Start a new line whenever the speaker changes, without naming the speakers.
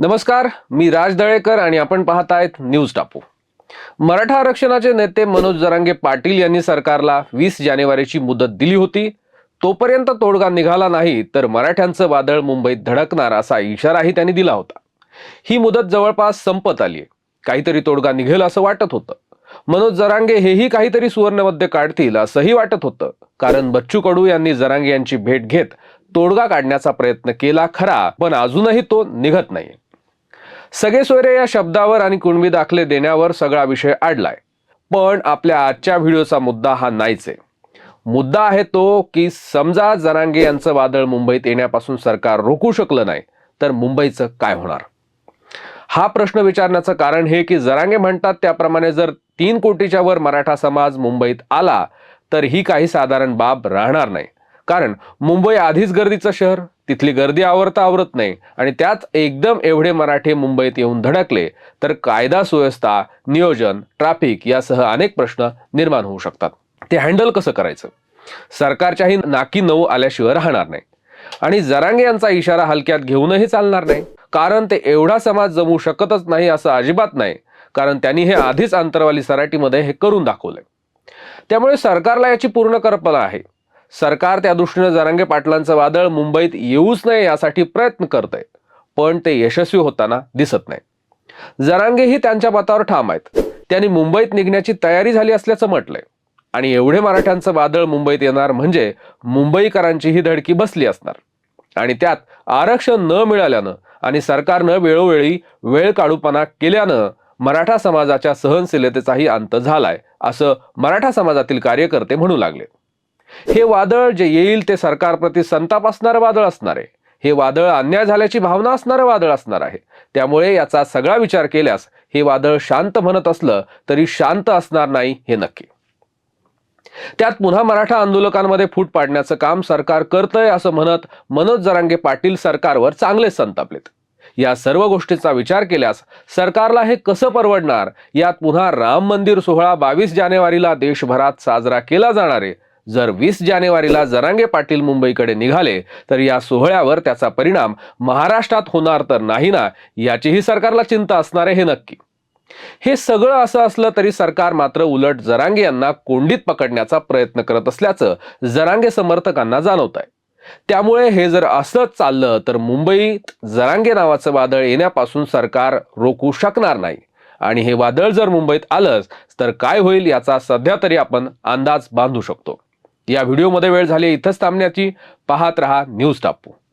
नमस्कार मी राज दळेकर आणि आपण पाहत आहेत न्यूज टापू. मराठा आरक्षणाचे नेते मनोज जरांगे पाटील यांनी सरकारला वीस जानेवारीची मुदत दिली होती. तोपर्यंत तोडगा निघाला नाही तर मराठ्यांचं वादळ मुंबईत धडकणार असा इशाराही त्यांनी दिला होता. ही मुदत जवळपास संपत आली काहीतरी तोडगा निघेल असं वाटत होतं. मनोज जरांगे हेही काहीतरी सुवर्णमध्य काढतील असंही वाटत होतं. कारण बच्चू कडू यांनी जरांगे यांची भेट घेत तोडगा काढण्याचा प्रयत्न केला खरा पण अजूनही तो निघत नाही सगळे सोयरे या शब्दावर आणि कुणबी दाखले देण्यावर सगळा विषय अडलाय पण आपल्या आजच्या व्हिडिओचा मुद्दा हा नाहीच आहे. मुद्दा आहे तो की समजा जरांगे यांचं वादळ मुंबईत येण्यापासून सरकार रोखू शकलं नाही तर मुंबईचं काय होणार? हा प्रश्न विचारण्याचं कारण हे की जरांगे म्हणतात त्याप्रमाणे जर तीन कोटीच्या वर मराठा समाज मुंबईत आला तर ही काही साधारण बाब राहणार नाही. कारण मुंबई आधीच गर्दीचं शहर तिथली गर्दी आवरता आवरत नाही आणि त्यात एकदम एवढे मराठे मुंबईत येऊन धडकले तर कायदा सुव्यवस्था नियोजन ट्रॅफिक यासह अनेक प्रश्न निर्माण होऊ शकतात. ते हँडल कसं करायचं? सरकारच्याही नाकी नऊ आल्याशिवाय राहणार नाही. आणि जरांगे यांचा इशारा हलक्यात घेऊनही चालणार नाही. कारण ते एवढा समाज जमू शकतच नाही असं अजिबात नाही. कारण त्यांनी हे आधीच आंतरवाली सराटीमध्ये हे करून दाखवलंय. त्यामुळे सरकारला याची पूर्ण कल्पना आहे. सरकार त्या दृष्टीनं जरांगे पाटलांचं वादळ मुंबईत येऊच नये यासाठी प्रयत्न करतंय. पण ते यशस्वी होताना दिसत नाही. जरांगेही त्यांच्या मतावर ठाम आहेत. त्यांनी मुंबईत निघण्याची तयारी झाली असल्याचं म्हटलंय. आणि एवढे मराठ्यांचं वादळ मुंबईत येणार म्हणजे मुंबईकरांची ही धडकी बसली असणार. आणि त्यात आरक्षण न मिळाल्यानं आणि सरकारनं वेळोवेळी वेळ काढूपणा केल्यानं मराठा समाजाच्या सहनशीलतेचाही अंत झालाय असं मराठा समाजातील कार्यकर्ते म्हणू लागले. हे वादळ जे येईल ते सरकारप्रती संताप असणारं वादळ असणार आहे. हे वादळ अन्याय झाल्याची भावना असणारं वादळ असणार आहे. त्यामुळे याचा सगळा विचार केल्यास हे वादळ शांत म्हणत असलं तरी शांत असणार नाही हे नक्की. त्यात पुन्हा मराठा आंदोलकांमध्ये फूट पाडण्याचं काम सरकार करतंय असं म्हणत मनोज जरांगे पाटील सरकारवर चांगलेच संतापलेत या सर्व गोष्टीचा विचार केल्यास सरकारला हे कसं परवडणार? यात पुन्हा राम मंदिर सोहळा बावीस जानेवारीला देशभरात साजरा केला जाणार आहे. जर वीस जानेवारीला जरांगे पाटील मुंबईकडे निघाले तर या सोहळ्यावर त्याचा परिणाम महाराष्ट्रात होणार तर नाही ना याचीही सरकारला चिंता असणार आहे हे नक्की. हे सगळं असं असलं तरी सरकार मात्र उलट जरांगे यांना कोंडीत पकडण्याचा प्रयत्न करत असल्याचं जरांगे समर्थकांना जाणवत आहे त्यामुळे हे जर असंच चाललं तर मुंबईत जरांगे नावाचं वादळ येण्यापासून सरकार रोखू शकणार नाही. आणि हे वादळ जर मुंबईत आलंच तर काय होईल याचा सध्या तरी आपण अंदाज बांधू शकतो. या व्हिडिओमध्ये वेळ झाली इथंच थांबण्याची. पाहत रहा न्यूज टापू.